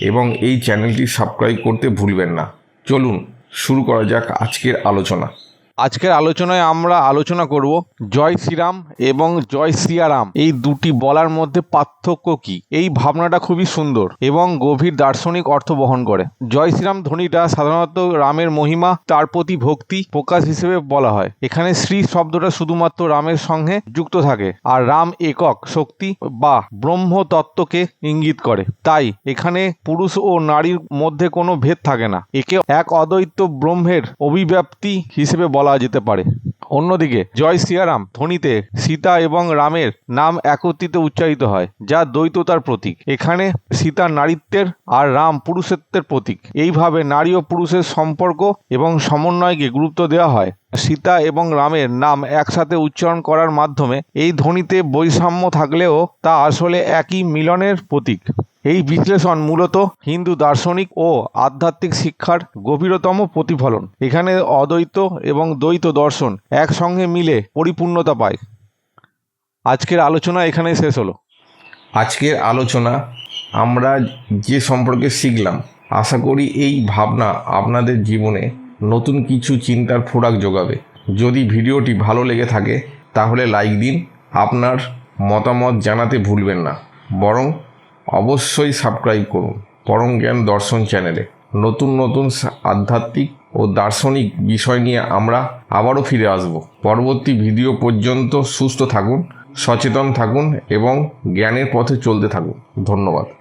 এবং এই চ্যানেলটি সাবস্ক্রাইব করতে ভুলবেন না। চলুন শুরু করা যাক আজকের আলোচনা। আজকের আলোচনায় আমরা আলোচনা করব জয় শ্রীরাম এবং জয় সিয়ারাম। এই দুটি বলার মধ্যে পার্থক্য কি? এই ভাবনাটা খুবই সুন্দর এবং গভীর দার্শনিক অর্থ বহন করে। জয় শ্রীরাম ধ্বনিটা সাধারণত রামের মহিমা, তার প্রতি ভক্তি প্রকাশ হিসেবে বলা হয়। এখানে শ্রী শব্দটা শুধুমাত্র রামের সঙ্গে যুক্ত থাকে আর রাম একক শক্তি বা ব্রহ্ম তত্ত্বকে ইঙ্গিত করে। তাই এখানে পুরুষ ও নারীর মধ্যে কোনো ভেদ থাকে না। একে এক অদ্বৈত ব্রহ্মের অভিব্যক্তি হিসেবে বলা যেতে পারে। অন্যদিকে, জয় সিয়ারাম ধ্বনিতে সীতা এবং রামের নাম একত্রিত উচ্চারিত হয়, যা দ্বৈততার প্রতীক। এখানে সীতা নারীত্বের আর রাম পুরুষত্বের প্রতীক। এইভাবে নারী ও পুরুষের সম্পর্ক এবং সমন্বয়কে গুরুত্ব দেওয়া হয়। সীতা এবং রামের নাম একসাথে উচ্চারণ করার মাধ্যমে এই ধ্বনিতে বৈষম্য থাকলেও তা আসলে একই মিলনের প্রতীক। এই বিশ্লেষণ মূলত হিন্দু দার্শনিক ও আধ্যাত্মিক শিক্ষার গভীরতম প্রতিফলন। এখানে অদ্বৈত এবং দ্বৈত দর্শন একসঙ্গে মিলে পরিপূর্ণতা পায়। আজকের আলোচনা এখানেই শেষ হলো। আজকের আলোচনা আমরা যে সম্পর্কে শিখলাম, আশা করি এই ভাবনা আপনাদের জীবনে নতুন কিছু চিন্তার ফোরাক যোগাবে। যদি ভিডিওটি ভালো লেগে থাকে, তাহলে লাইক দিন। আপনার মতামত জানাতে ভুলবেন না। বরং অবশ্যই সাবস্ক্রাইব করুন। পরম জ্ঞান দর্শন চ্যানেলে নতুন নতুন আধ্যাত্মিক ও দার্শনিক বিষয় নিয়ে আমরা আবারও ফিরে আসব। পরবর্তী ভিডিও পর্যন্ত সুস্থ থাকুন, সচেতন থাকুন এবং জ্ঞানের পথে চলতে থাকুন। ধন্যবাদ।